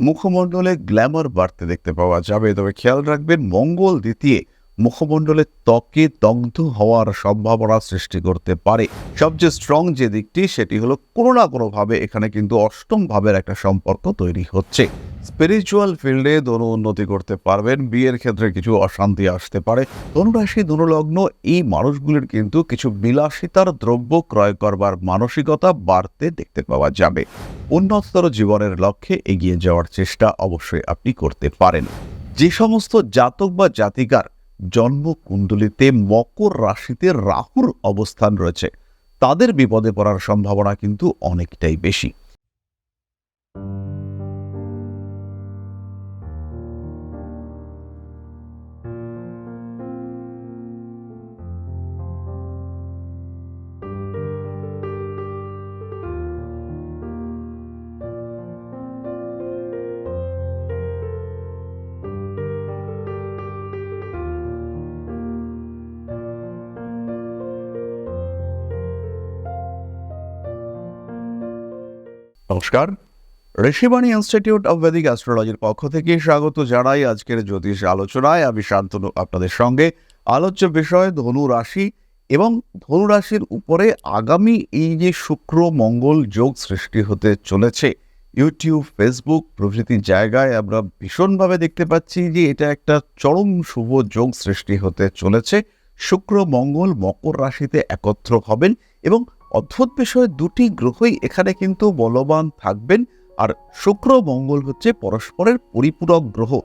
মুখমণ্ডলে Glamour বাড়তে দেখতে পাওয়া যাবে। তবে খেয়াল রাখবেন মঙ্গল দ্বিতীয় মুখমণ্ডলে ত্বকে দগ্ধ হওয়ার সম্ভাবনা সৃষ্টি করতে পারে। সবচেয়ে স্ট্রং যে দিকটি, সেটি হলো কোনো না কোনোভাবে এখানে কিন্তু অষ্টম ভাবের একটা সম্পর্ক তৈরি হচ্ছে। স্পিরিচুয়াল ফিল্ডে ধনু উন্নতি করতে পারবেন, বিয়ের ক্ষেত্রে কিছু অশান্তি আসতে পারে। ধনুরাশি, ধনুলগ্ন, এই মানুষগুলির কিন্তু কিছু বিলাসিতার দ্রব্য ক্রয় করবার মানসিকতা বাড়তে দেখতে পাওয়া যাবে। উন্নততর জীবনের লক্ষ্যে এগিয়ে যাওয়ার চেষ্টা অবশ্যই আপনি করতে পারেন। যে সমস্ত জাতক বা জাতিকার জন্মকুণ্ডলিতে মকর রাশিতে রাহুর অবস্থান রয়েছে। তাদের বিপদে পড়ার সম্ভাবনা কিন্তু অনেকটাই বেশি। নমস্কার। ঋষিবাণী ইনস্টিটিউট অব ভেদিক অ্যাস্ট্রোলজির পক্ষ থেকে স্বাগত জানাই আজকের জ্যোতিষ আলোচনায়। আমি শান্তনু, আপনাদের সঙ্গে আলোচ্য বিষয় ধনু রাশি এবং ধনু রাশির উপরে আগামী এই যে শুক্র, মঙ্গল যোগ সৃষ্টি হতে চলেছে, ইউটিউব, ফেসবুক প্রভৃতি জায়গায় আমরা ভীষণভাবে দেখতে পাচ্ছি যে এটা একটা চরম শুভ যোগ সৃষ্টি হতে চলেছে। শুক্র, মঙ্গল, মকর রাশিতে একত্র হবেন এবং অদ্ভুত বিষয় দুটি গ্রহই এখানে কিন্তু বলবান থাকবেন আর শুক্র মঙ্গল হচ্ছে পরস্পরের পরিপূরক গ্রহ।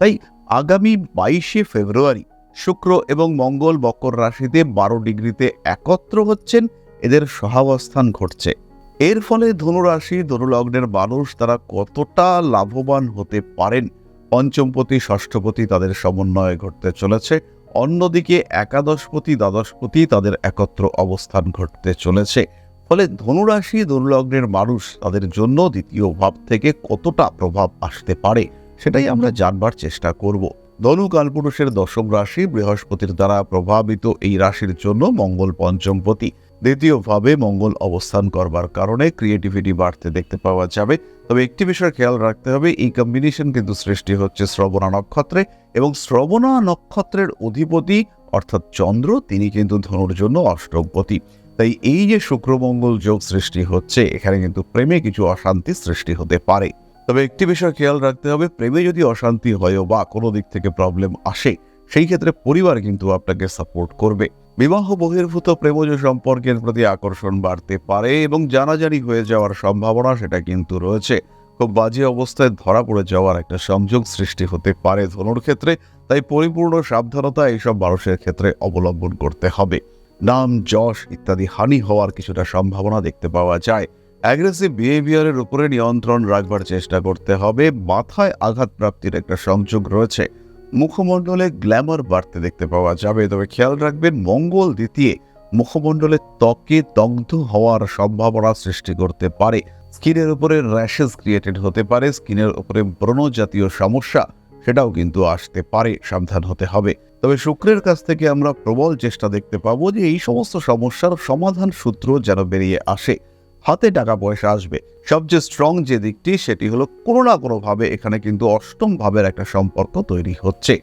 তাই আগামী বাইশে ফেব্রুয়ারি শুক্র এবং মঙ্গল মকর রাশিতে বারো ডিগ্রিতে একত্র হচ্ছেন, এদের সহাবস্থান ঘটছে। এর ফলে ধনুরাশি, ধনুলগ্নের মানুষ তারা কতটা লাভবান হতে পারেন? পঞ্চমপতি, ষষ্ঠপতি তাদের সমন্বয়ে ঘটতে চলেছে। অন্যদিকে একাদশপতি, দ্বাদশপতি তাদের একত্র অবস্থান ঘটতে চলেছে। ফলে ধনুরাশি ধনুলগ্নের মানুষ তাদের জন্য দ্বিতীয় ভাব থেকে কতটা প্রভাব আসতে পারে, সেটাই আমরা জানবার চেষ্টা করব। ধনু কালপুরুষের দশম রাশি বৃহস্পতির দ্বারা প্রভাবিত এই রাশির জন্য মঙ্গল পঞ্চমপতি দ্বিতীয়ভাবে মঙ্গল অবস্থান করবার কারণে ক্রিয়েটিভিটি বাড়তে দেখতে পাওয়া যাবে। তবে একটি বিষয় খেয়াল রাখতে হবে, এই কম্বিনেশন কিন্তু সৃষ্টি হচ্ছে শ্রবণা নক্ষত্রে এবং শ্রবণা নক্ষত্রের অধিপতি অর্থাৎ চন্দ্র, তিনি কিন্তু ধনুর জন্য অষ্টমপতি। তাই এই যে শুক্রমঙ্গল যোগ সৃষ্টি হচ্ছে, এখানে কিন্তু প্রেমে কিছু অশান্তি সৃষ্টি হতে পারে। তবে একটি বিষয় খেয়াল রাখতে হবে, প্রেমে যদি অশান্তি হয়ও বা কোনো দিক থেকে প্রবলেম আসে, সেই ক্ষেত্রে পরিবার কিন্তু আপনাকে সাপোর্ট করবে। বিবাহ বহির্ভূত প্রেমজ সম্পর্কের প্রতি আকর্ষণ বাড়তে পারে এবং জানাজানি হয়ে যাওয়ার সম্ভাবনা সেটা কিন্তু রয়েছে। খুব বাজে অবস্থায় ধরা পড়ে যাওয়ার একটা সংযোগ সৃষ্টি হতে পারে ধনুর ক্ষেত্রে, তাই পরিপূর্ণ সাবধানতা এইসব মানুষের ক্ষেত্রে অবলম্বন করতে হবে। নাম, যশ ইত্যাদি হানি হওয়ার কিছুটা সম্ভাবনা দেখতে পাওয়া যায়। অ্যাগ্রেসিভ বিহেভিয়ারের উপরে নিয়ন্ত্রণ রাখবার চেষ্টা করতে হবে। মাথায় আঘাত প্রাপ্তির একটা সংযোগ রয়েছে। মুখমণ্ডলে গ্ল্যামার বাড়তে দেখতে পাওয়া যাবে, তবে খেয়াল রাখবেন মঙ্গল দ্বিতীয় মুখমণ্ডলে ত্বকে দগ্ধ হওয়ার সম্ভাবনা সৃষ্টি করতে পারে। স্কিনের উপরে র্যাশেস ক্রিয়েটেড হতে পারে, স্কিনের উপরে ব্রণ জাতীয় সমস্যা সেটাও কিন্তু আসতে পারে, সাবধান হতে হবে। তবে শুক্রের কাছ থেকে আমরা প্রবল চেষ্টা দেখতে পাবো যে এই সমস্ত সমস্যার সমাধান সূত্র যেন বেরিয়ে আসে। হাতে টাকা পয়সা আসবে। সবচেয়ে স্ট্রং যে দিকটি সেটি হলো কোনো না কোনোভাবে এখানে কিন্তু অষ্টম ভাবের একটা সম্পর্ক তৈরি হচ্ছে।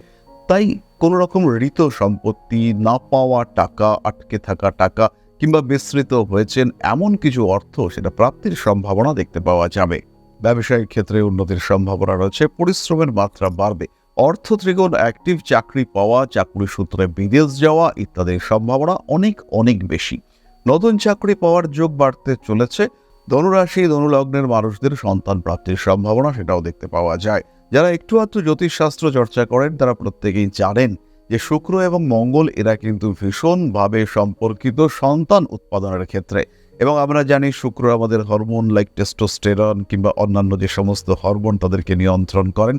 তাই কোনো রকম ঋত সম্পত্তি না পাওয়া টাকা, আটকে থাকা টাকা কিংবা বিস্তৃত হয়েছেন এমন কিছু অর্থ সেটা প্রাপ্তির সম্ভাবনা দেখতে পাওয়া যাবে। ব্যবসায়িক ক্ষেত্রে উন্নতির সম্ভাবনা রয়েছে, পরিশ্রমের মাত্রা বাড়বে, অর্থ ত্রিকোণ অ্যাক্টিভ চাকরি পাওয়া, চাকরি সূত্রে বিদেশ যাওয়া ইত্যাদির সম্ভাবনা অনেক অনেক বেশি। নতুন চাকরি পাওয়ার যোগ বাড়তে চলেছে। ধনুরাশি, ধনুলগ্নের মানুষদের সন্তান প্রাপ্তির সম্ভাবনা সেটাও দেখতে পাওয়া যায়। যারা একটু আধটু জ্যোতিষশাস্ত্র চর্চা করেন, তারা প্রত্যেকেই জানেন যে শুক্র এবং মঙ্গল এরা কিন্তু ভীষণভাবে সম্পর্কিত সন্তান উৎপাদনের ক্ষেত্রে। এবং আমরা জানি শুক্র আমাদের হরমোন লাইক টেস্টোস্টেরন কিংবা অন্যান্য যে সমস্ত হরমোন তাদেরকে নিয়ন্ত্রণ করেন।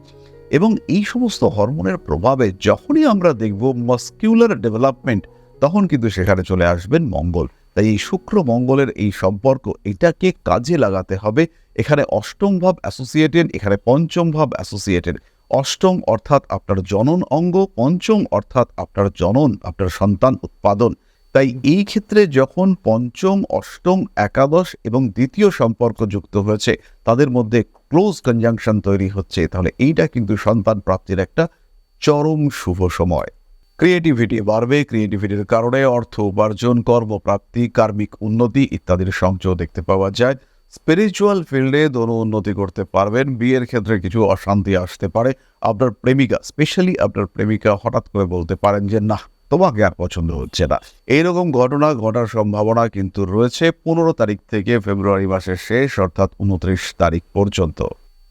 এবং এই সমস্ত হরমোনের প্রভাবে যখনই আমরা দেখব মাস্কিউলার ডেভেলপমেন্ট তখন কিন্তু সেখানে চলে আসবেন মঙ্গল। তাই এই শুক্র মঙ্গলের এই সম্পর্ক এটাকে কাজে লাগাতে হবে। এখানে অষ্টম ভাব অ্যাসোসিয়েটেড এখানে পঞ্চম ভাব অ্যাসোসিয়েটেড অষ্টম অর্থাৎ আপনার জনন অঙ্গ, পঞ্চম অর্থাৎ আপনার জনন, আপনার সন্তান উৎপাদন। তাই এই ক্ষেত্রে যখন পঞ্চম, অষ্টম, একাদশ এবং দ্বিতীয় সম্পর্ক যুক্ত হয়েছে, তাদের মধ্যে ক্লোজ কনজাংশন তৈরি হচ্ছে, তাহলে এইটা কিন্তু সন্তান প্রাপ্তির একটা চরম শুভ সময়। ক্রিয়েটিভিটি বাড়বে, ক্রিয়েটিভিটির কারণে অর্থ উপার্জন, কর্মপ্রাপ্তি, কার্মিক উন্নতি ইত্যাদির সংযোগ দেখতে পাওয়া যায়। স্পিরিচুয়াল ফিল্ডে দোনো উন্নতি করতে পারবেন। বিয়ের ক্ষেত্রে কিছু অশান্তি আসতে পারে। আপনার প্রেমিকা, স্পেশালি আপনার প্রেমিকা হঠাৎ করে বলতে পারেন যে না তোমাকে আর পছন্দ হচ্ছে না। এইরকম ঘটনা, ঘটার সম্ভাবনা কিন্তু রয়েছে পনেরো তারিখ থেকে ফেব্রুয়ারি মাসের শেষ, অর্থাৎ উনত্রিশ তারিখ পর্যন্ত।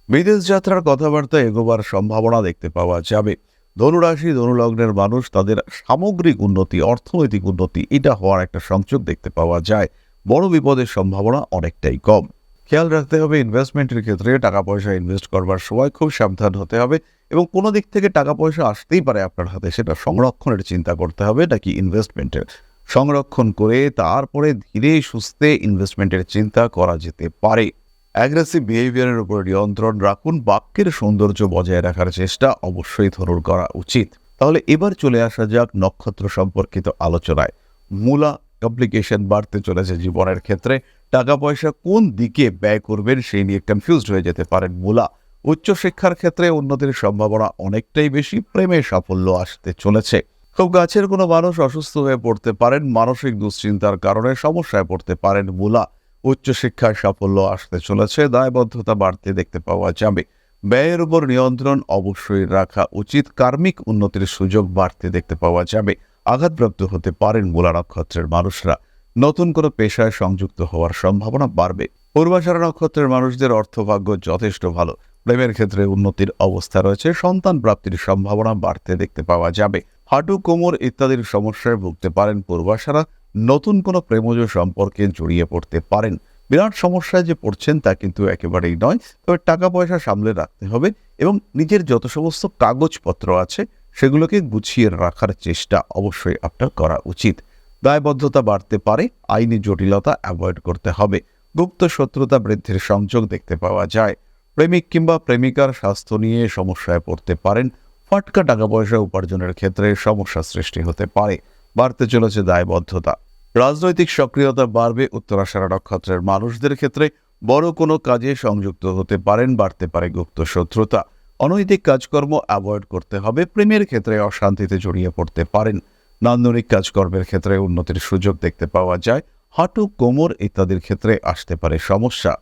বিদেশ যাত্রার কথাবার্তা এগোবার সম্ভাবনা দেখতে পাওয়া যাবে। ধনুরাশি, ধনুলগ্নের মানুষ তাদের সামগ্রিক উন্নতি, অর্থনৈতিক উন্নতি, এটা হওয়ার একটা সংযোগ দেখতে পাওয়া যায়। বড় বিপদের সম্ভাবনা অনেকটাই কম। খেয়াল রাখতে হবে ইনভেস্টমেন্টের ক্ষেত্রে টাকা পয়সা ইনভেস্ট করবার সময় খুব সাবধান হতে হবে এবং কোনো দিক থেকে টাকা পয়সা আসতেই পারে আপনার হাতে, সেটা সংরক্ষণের চিন্তা করতে হবে নাকি ইনভেস্টমেন্টের সংরক্ষণ করে তারপরে ধীরে সুস্থে ইনভেস্টমেন্টের চিন্তা করা যেতে পারে। অ্যাগ্রেসিভ বিহেভিয়ারের উপর নিয়ন্ত্রণ রাখুন, বাক্যের সৌন্দর্য বজায় রাখার চেষ্টা অবশ্যই ধরুন করা উচিত। তাহলে এবার চলে আসা যাক নক্ষত্র সম্পর্কিত আলোচনায়। মূলা কমপ্লিকেশন বাড়তে চলেছে জীবনের ক্ষেত্রে। টাকা পয়সা কোন দিকে ব্যয় করবেন সেই নিয়ে কনফিউজড হয়ে যেতে পারেন মূলা। উচ্চশিক্ষার ক্ষেত্রে উন্নতির সম্ভাবনা অনেকটাই বেশি, প্রেমে সাফল্য আসতে চলেছে। খুব গাছের কোনো মানুষ অসুস্থ হয়ে পড়তে পারেন, মানসিক দুশ্চিন্তার কারণে সমস্যায় পড়তে পারেন মূলা। উচ্চশিক্ষায় সাফল্য আসতে চলেছে। দায়বদ্ধতা বাড়তে দেখতে পাওয়া যাবে। ব্যয়ের উপর নিয়ন্ত্রণ অবশ্যই রাখা উচিত। কার্মিক উন্নতির সুযোগ বাড়তে দেখতে পাওয়া যাবে। আঘাতপ্রাপ্ত হতে পারেন মূলা নক্ষত্রের মানুষরা। নতুন কোনো পেশায় সংযুক্ত হওয়ার সম্ভাবনা বাড়বে। পূর্বাশারা নক্ষত্রের মানুষদের অর্থভাগ্য যথেষ্ট ভালো। প্রেমের ক্ষেত্রে উন্নতির অবস্থা রয়েছে। সন্তান প্রাপ্তির সম্ভাবনা বাড়তে দেখতে পাওয়া যাবে। হাঁটু, কোমর ইত্যাদির সমস্যায় ভুগতে পারেন পূর্বাশারা। নতুন কোনো প্রেমজ সম্পর্কে জড়িয়ে পড়তে পারেন। বিরাট সমস্যায় যে পড়ছেন তা কিন্তু একেবারেই নয়। তবে টাকা পয়সা সামলে রাখতে হবে এবং নিজের যত সমস্ত কাগজপত্র আছে, সেগুলোকে গুছিয়ে রাখার চেষ্টা অবশ্যই আপনার করা উচিত। দায়বদ্ধতা বাড়তে পারে, আইনি জটিলতা অ্যাভয়েড করতে হবে। গুপ্ত শত্রুতা বৃদ্ধির সংযোগ দেখতে পাওয়া যায়। প্রেমিক কিংবা প্রেমিকার স্বাস্থ্য নিয়ে সমস্যায় পড়তে পারেন। ফাটকা টাকা পয়সা উপার্জনের ক্ষেত্রে সমস্যা সৃষ্টি হতে পারে। বাড়তে চলেছে দায়বদ্ধতা। রাজনৈতিক সক্রিয়তা বাড়বে উত্তরাশারা নক্ষত্রের মানুষদের ক্ষেত্রে বড় কোনো কাজে সংযুক্ত হতে পারেন, বাড়তে পারে গুপ্ত শত্রুতা। অনৈতিক কাজকর্ম অ্যাভয়েড করতে হবে, প্রেমের ক্ষেত্রে অশান্তিতে জড়িয়ে পড়তে পারেন। নান্দনিক কাজকর্মের ক্ষেত্রে উন্নতির সুযোগ দেখতে পাওয়া যায়, হাঁটু, কোমর ইত্যাদির ক্ষেত্রে আসতে পারে সমস্যা।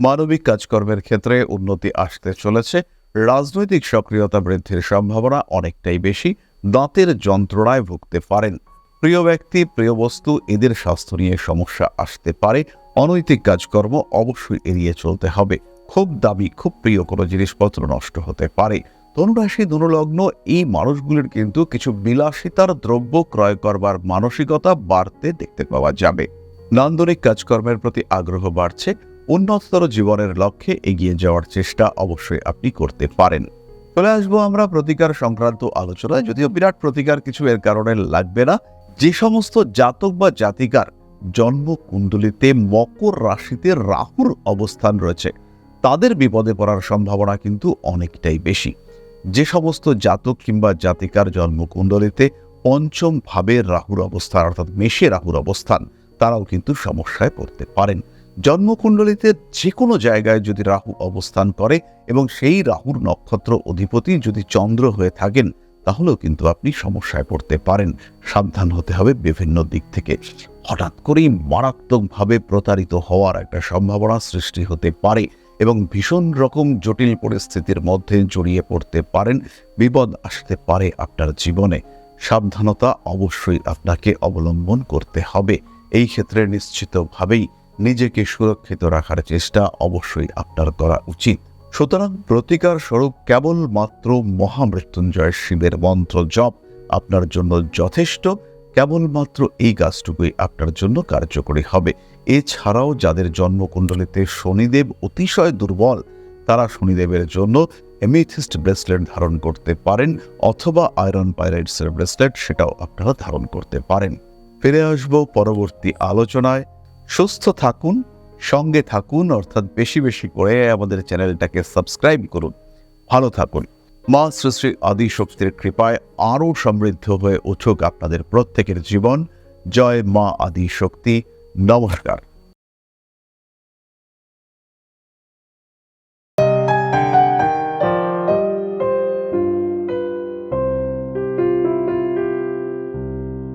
মানবিক কাজকর্মের ক্ষেত্রে উন্নতি আসতে চলেছে, রাজনৈতিক সক্রিয়তা বৃদ্ধির সম্ভাবনা অনেকটাই বেশি, দাঁতের যন্ত্রণায় ভুগতে পারেন। প্রিয় ব্যক্তি, প্রিয় বস্তু, এদের স্বাস্থ্য নিয়ে সমস্যা আসতে পারে। অনৈতিক কাজকর্ম অবশ্যই এড়িয়ে চলতে হবে। খুব দামি, খুব প্রিয় কোনো জিনিসপত্র নষ্ট হতে পারে। ধনুরাশি, ধনুলগ্ন, এই মানুষগুলির কিন্তু কিছু বিলাসিতার দ্রব্য ক্রয় করবার মানসিকতা বাড়তে দেখতে পাওয়া যাবে। নান্দনিক কাজকর্মের প্রতি আগ্রহ বাড়ছে। উন্নততর জীবনের লক্ষ্যে এগিয়ে যাওয়ার চেষ্টা অবশ্যই আপনি করতে পারেন। চলে আসব আমরা প্রতিকার সংক্রান্ত আলোচনায়। যদিও বিরাট প্রতিকার কিছু এর কারণে লাগবে না যে সমস্ত জাতক বা জাতিকার জন্ম কুণ্ডলিতে মকর রাশিতে রাহুর অবস্থান রয়েছে, তাদের বিপদে পড়ার সম্ভাবনা কিন্তু অনেকটাই বেশি। যে সমস্ত জাতক কিংবা জাতিকার জন্মকুণ্ডলিতে পঞ্চম ভাবে রাহুর অবস্থান, অর্থাৎ মেষে রাহুর অবস্থান, তারাও কিন্তু সমস্যায় পড়তে পারেন। জন্মকুণ্ডলিতে যে কোনো জায়গায় যদি রাহু অবস্থান করে এবং সেই রাহুর নক্ষত্র অধিপতি যদি চন্দ্র হয়ে থাকেন তাহলেও কিন্তু আপনি সমস্যায় পড়তে পারেন। সাবধান হতে হবে বিভিন্ন দিক থেকে। হঠাৎ করেই মারাত্মকভাবে প্রতারিত হওয়ার একটা সম্ভাবনা সৃষ্টি হতে পারে এবং ভীষণ রকম জটিল পরিস্থিতির মধ্যে জড়িয়ে পড়তে পারেন। বিপদ আসতে পারে আপনার জীবনে। সাবধানতা অবশ্যই আপনাকে অবলম্বন করতে হবে। এই ক্ষেত্রে নিশ্চিতভাবেই নিজেকে সুরক্ষিত রাখার চেষ্টা অবশ্যই আপনার করা উচিত। সুতরাং প্রতিকার স্বরূপ কেবলমাত্র মহামৃত্যুঞ্জয় শিবের মন্ত্র জপ আপনার জন্য যথেষ্ট, কেবলমাত্র এই গাছটুকুই আপনার জন্য কার্যকরী হবে। এছাড়াও যাদের জন্মকুণ্ডলিতে শনিদেব অতিশয় দুর্বল, তারা শনিদেবের জন্য এমিথিস্ট ব্রেসলেট ধারণ করতে পারেন অথবা আয়রন পাইরাইটসের ব্রেসলেট সেটাও আপনারা ধারণ করতে পারেন। ফিরে আসব পরবর্তী আলোচনায়। সুস্থ থাকুন সঙ্গে থাকুন, অর্থাৎ বেশি বেশি করে আমাদের চ্যানেলটাকে সাবস্ক্রাইব করুন। ভালো থাকুন। মা শ্রী শ্রী আদি শক্তির কৃপায় আরও সমৃদ্ধ হয়ে উঠুক আপনাদের প্রত্যেকের জীবন। জয় মা আদি শক্তি। নমস্কার।